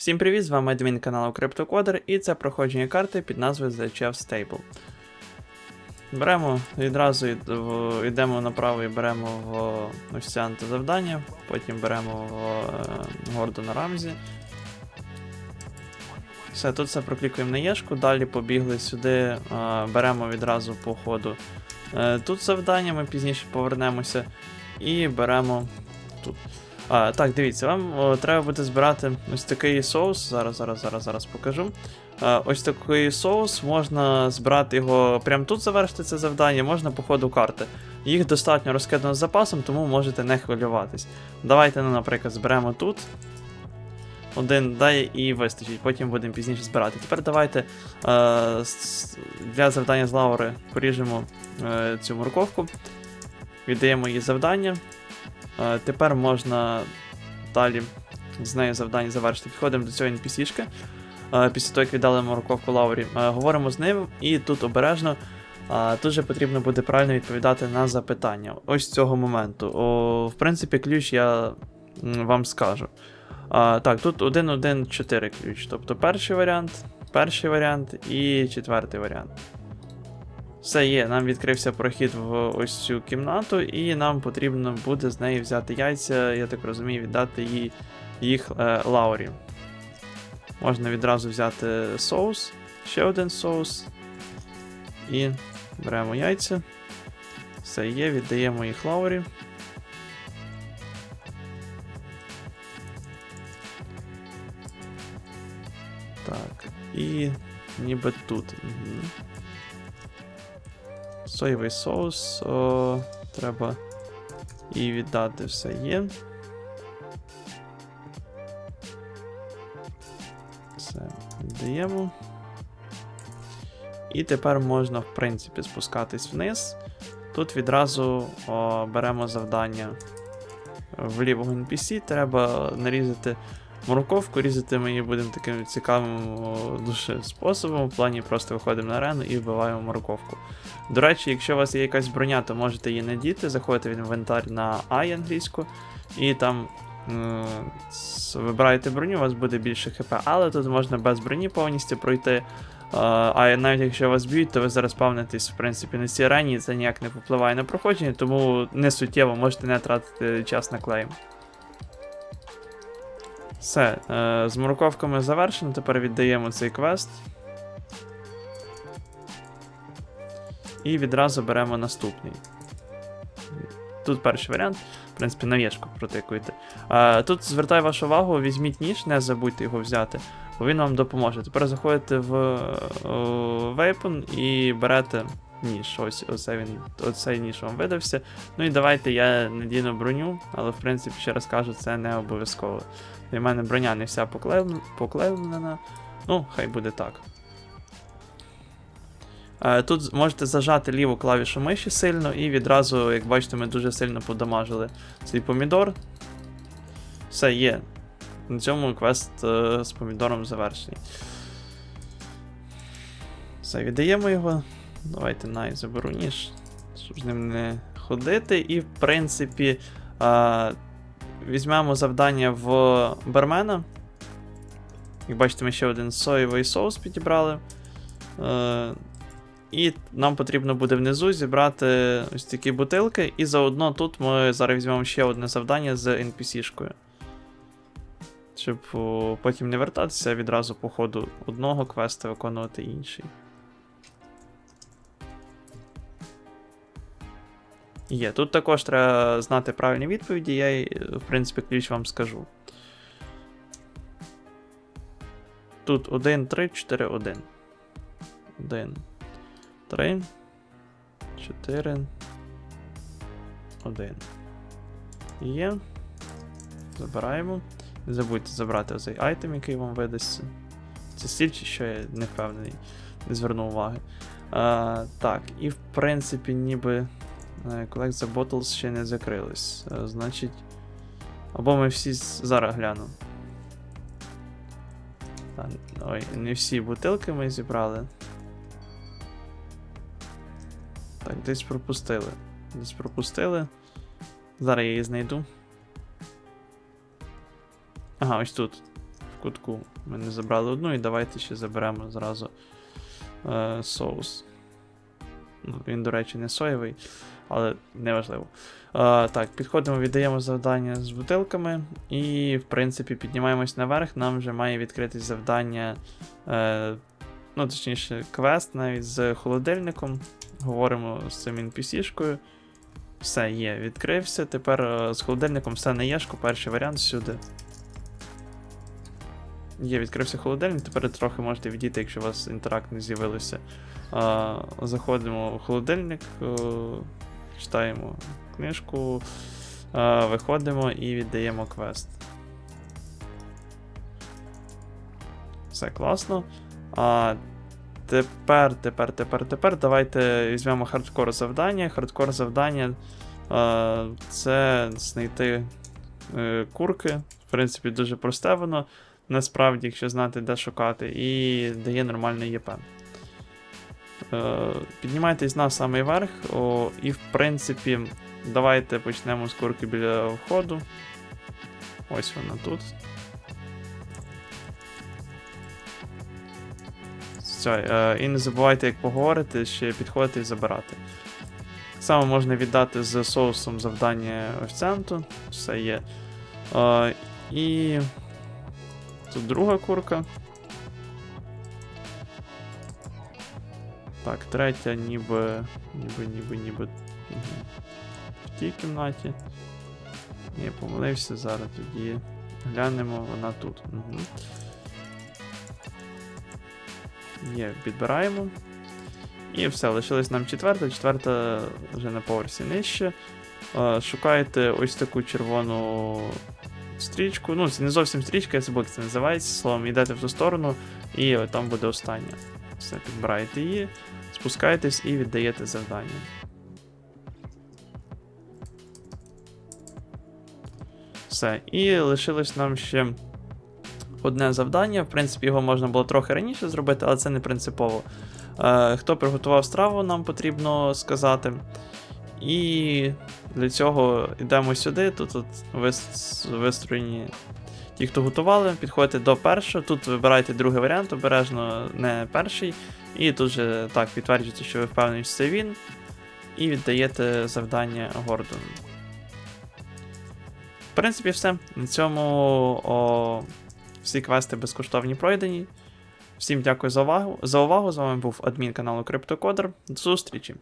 Всім привіт, з вами адмін каналу CryptoCoder і це проходження карти під назвою Chef Stable. Беремо відразу йдемо направо і беремо в офіціанта завдання, потім беремо в е, Гордона Рамзі. Все, тут все проклікуємо на Єшку, далі побігли сюди, е, беремо відразу по ходу. Е, Тут завдання, ми пізніше повернемося і беремо тут. А, так, дивіться, вам о, треба буде збирати ось такий соус. Зараз, зараз, зараз, зараз покажу. А, ось такий соус, можна збирати його прямо тут завершити це завдання, можна по ходу карти. Їх достатньо розкидано з запасом, тому можете не хвилюватись. Давайте, ну, наприклад, зберемо тут. Один дає і вистачить, потім будемо пізніше збирати. Тепер давайте е, для завдання з лаври поріжемо е, цю морковку, віддаємо їй завдання. Тепер можна далі з нею завдання завершити. Підходимо до цього NPC-шки. Після того, як віддали морковку Лаурі, говоримо з ним, і тут обережно. Тут же потрібно буде правильно відповідати на запитання. Ось з цього моменту. О, в принципі, ключ я вам скажу. А, так, тут 1-1-4 ключ. Тобто перший варіант, перший варіант і четвертий варіант. Все є, нам відкрився прохід в ось цю кімнату, і нам потрібно буде з неї взяти яйця, я так розумію, віддати їй, їх е, Лаурі. Можна відразу взяти соус, ще один соус. І беремо яйця. Все є, віддаємо їх Лаурі. Так, і ніби тут. Угу. Соєвий соус. О, треба і віддати все є. Все, віддаємо. І тепер можна, в принципі, спускатись вниз. Тут відразу о, беремо завдання в лівого NPC. Треба нарізати морковку, різати ми її будемо таким цікавим дуже способом. В плані просто виходимо на арену і вбиваємо морковку. До речі, якщо у вас є якась броня, то можете її надіти, заходите в інвентар на I англійську, і там вибираєте броню, у вас буде більше хп, але тут можна без броні повністю пройти. А навіть якщо вас б'ють, то ви зараз спавнитесь, в принципі, на цій арені, це ніяк не впливає на проходження, тому не суттєво можете не тратити час на клейм. Все, е, з морковками завершено, тепер віддаємо цей квест. І відразу беремо наступний. Тут перший варіант, в принципі, нав'єшку протикуєте. Е, тут звертаю вашу увагу, візьміть ніж, не забудьте його взяти, бо він вам допоможе. Тепер заходите в Weapon і берете ніж. Ось оце він, оцей ніж вам видався. Ну і давайте я надіну броню, але в принципі, ще раз кажу, це не обов'язково. Для мене броня не вся поклеєна. Ну, хай буде так. Е, Тут можете зажати ліву клавішу миші сильно, і відразу, як бачите, ми дуже сильно подамажили цей помідор. Все є. На цьому квест е, з помідором завершений. Все, віддаємо його. Давайте най заберу ніж, щоб з ним не ходити. І, в принципі, е, візьмемо завдання в бармена. Як бачите, ми ще один соєвий соус підібрали. Е, і нам потрібно буде внизу зібрати ось такі бутилки, і заодно тут ми зараз візьмемо ще одне завдання з NPC-шкою. Щоб потім не вертатися, а відразу по ходу одного квеста виконувати інший. Є. Тут також треба знати правильні відповіді, я, в принципі, ключ вам скажу. Тут 1, 3, 4, 1. 1, 3, 4, 1. Є. Забираємо. Не забудьте забрати оцей айтем, який вам видасться. Це стіль що, я не впевнений. Не звернув уваги. А, так, і в принципі, ніби. Е, Collect the Bottles ще не закрились. Е, Значить. Або ми всі зараз гляну. Ой, не всі бутилки ми зібрали. Так, десь пропустили. Десь пропустили. Зараз я її знайду. Ага, ось тут. В кутку. Ми не забрали одну, і давайте ще заберемо зразу е, соус. Ну, він, до речі, не соєвий, але неважливо. Е, так, підходимо, віддаємо завдання з бутилками, і, в принципі, піднімаємось наверх. Нам вже має відкритись завдання, е, ну, точніше, квест навіть з холодильником. Говоримо з цим NPC-шкою. Все є, відкрився. Тепер е, з холодильником все на єшку, перший варіант сюди. Є, відкрився холодильник, тепер трохи можете відійти, якщо у вас інтеракт не з'явилося. А, заходимо в холодильник, е, читаємо книжку, е, виходимо і віддаємо квест. Все класно. А тепер, тепер, тепер, тепер давайте візьмемо хардкор завдання. Хардкор завдання е, це знайти е, курки. В принципі, дуже просте воно. Насправді, якщо знати, де шукати, і дає нормальний ЄП. Е, піднімайтесь на самий верх, о, і в принципі, давайте почнемо з курки біля входу. Ось вона тут. Все, е, і не забувайте, як поговорити, ще підходити і забирати. Так само можна віддати з соусом завдання офіціанту, все є. Е, і тут друга курка. Так, третя ніби. ніби, ніби, ніби. В тій кімнаті. Я помилився, зараз тоді глянемо, вона тут. Угу. Є, підбираємо. І все, лишилась нам четверта. Четверта вже на поверсі нижче. Е, Шукаєте ось таку червону стрічку. Ну, це не зовсім стрічка, я забув, як це називається. Словом, йдете в ту сторону, і там буде остання. Все, підбираєте її, спускаєтесь і віддаєте завдання. Все. І лишилось нам ще одне завдання. В принципі, його можна було трохи раніше зробити, але це не принципово. Е, хто приготував страву, нам потрібно сказати. І для цього йдемо сюди. Тут от вистроєні ті, хто готували, підходите до першого. Тут вибирайте другий варіант, обережно не перший. І тут же так підтверджуєте, що ви впевнені, що це він. І віддаєте завдання Гордону. В принципі, все. На цьому о, всі квести безкоштовні пройдені. Всім дякую за увагу. За увагу. З вами був адмін каналу CryptoCoder. До зустрічі!